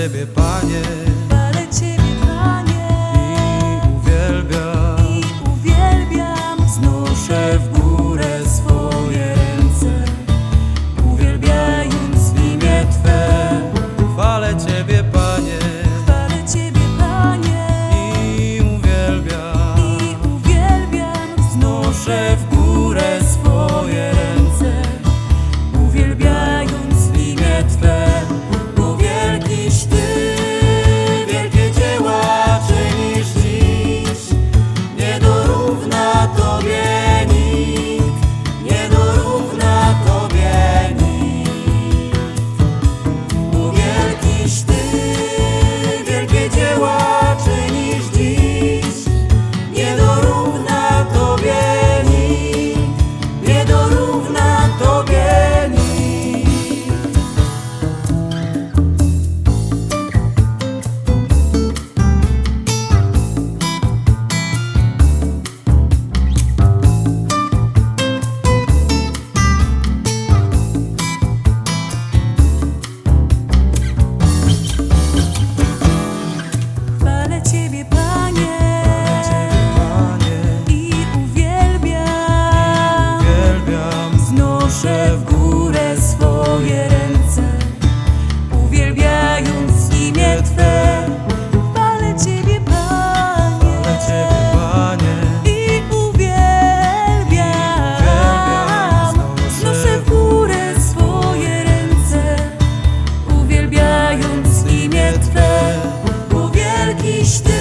Ciebie, Panie. Ciebie, Panie. I uwielbiam. I uwielbiam. Znoszę w górę. tristeza.